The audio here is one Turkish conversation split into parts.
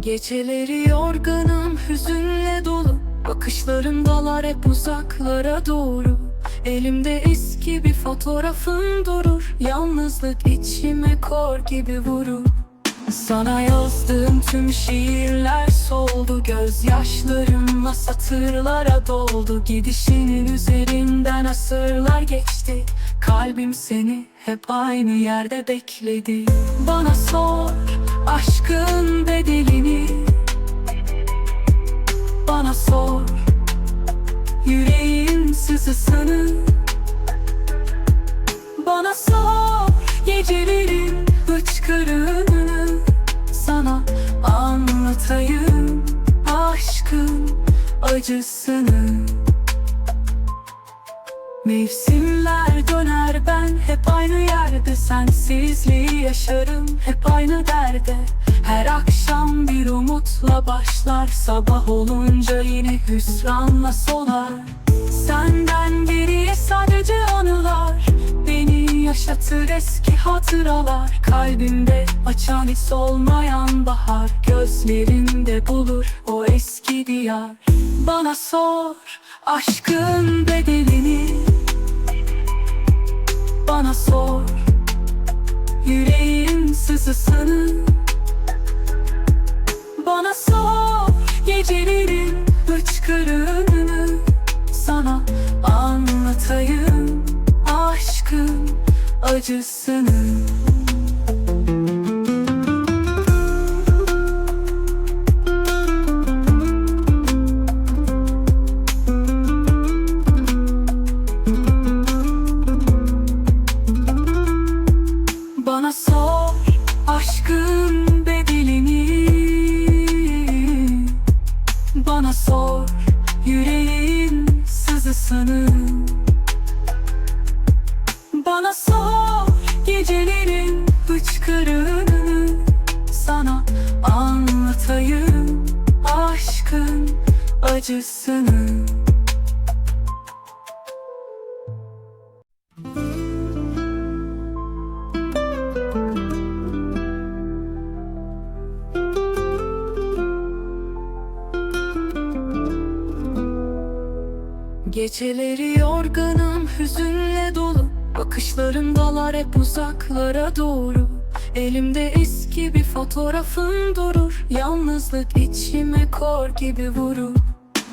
Geceleri yorgunum hüzünle dolu. Bakışlarım dalar hep uzaklara doğru. Elimde eski bir fotoğrafın durur. Yalnızlık içime kor gibi vurur. Sana yazdığım tüm şiirler soldu. Gözyaşlarımla satırlara doldu. Gidişinin üzerinden asırlar geçti Kalbim seni hep aynı yerde bekledi. Bana sor aşkın bedelini. Bana sor yüreğin sızısını. Bana sor gecelerin hıçkırığını. Sana anlatayım aşkın acısını Mevsimler döner ben hep aynı yerde. Sensizliği yaşarım hep aynı derde. Her akşam bir umutla başlar Sabah olunca yine hüsranla solar. Senden geriye sadece anılar Beni yaşatır eski hatıralar. Kalbimde açan hiç olmayan bahar Gözlerimde bulur o eski diyar. Bana sor aşkın bedelini Bana sor. Yüreğin sızısını Bana sor gecelerin hıçkırığını Sana anlatayım. Aşkın acısını yüreğin sızısını Bana sor gecelerin hıçkırığını. Sana anlatayım aşkın acısını Geceleri yorgunum hüzünle dolu. Bakışlarım dalar hep uzaklara doğru. Elimde eski bir fotoğrafın durur. Yalnızlık içime kor gibi vurur.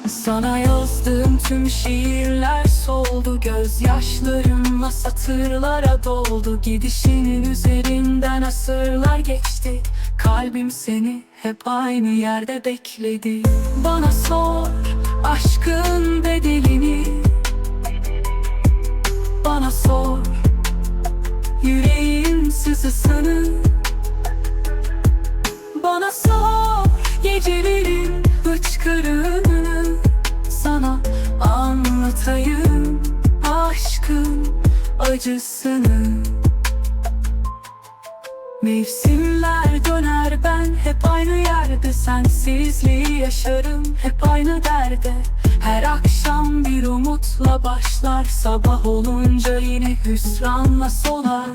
Sana yazdığım tüm şiirler soldu. Gözyaşlarımla satırlara doldu. Gidişinin üzerinden asırlar geçti. Kalbim seni hep aynı yerde bekledi. Bana sor aşkın bedelini Bana sor. Yüreğin sızısını Bana sor. Gecelerin hıçkırığını Sana anlatayım. Aşkın acısını. Mevsimler döner ben. Hep aynı yerde Sensizliği yaşarım. Hep aynı derde. Her akşam bir umutla başlar. Sabah olunca yine hüsranla solar.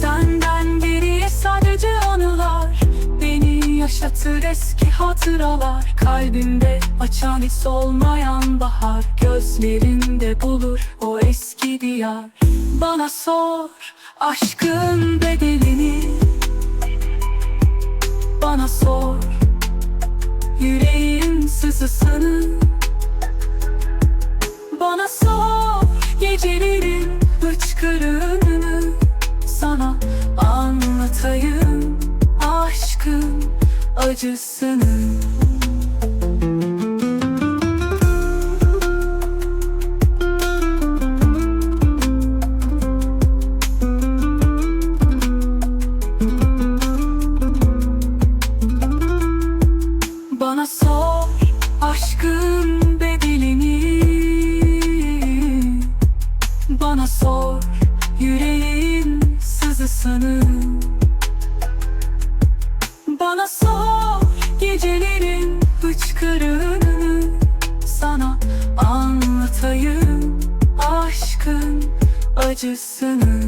Senden geriye sadece anılar. Beni yaşatır eski hatıralar. Kalbimde açan hiç olmayan bahar. Gözlerimde bulur o eski diyar. Bana sor aşkın bedelini Bana sor. Yüreğin sızısını Bana sor gecelerin hıçkırığını Sana anlatayım. Aşkın acısını sızısını Bana sor gecelerin hıçkırığını Sana anlatayım aşkın acısını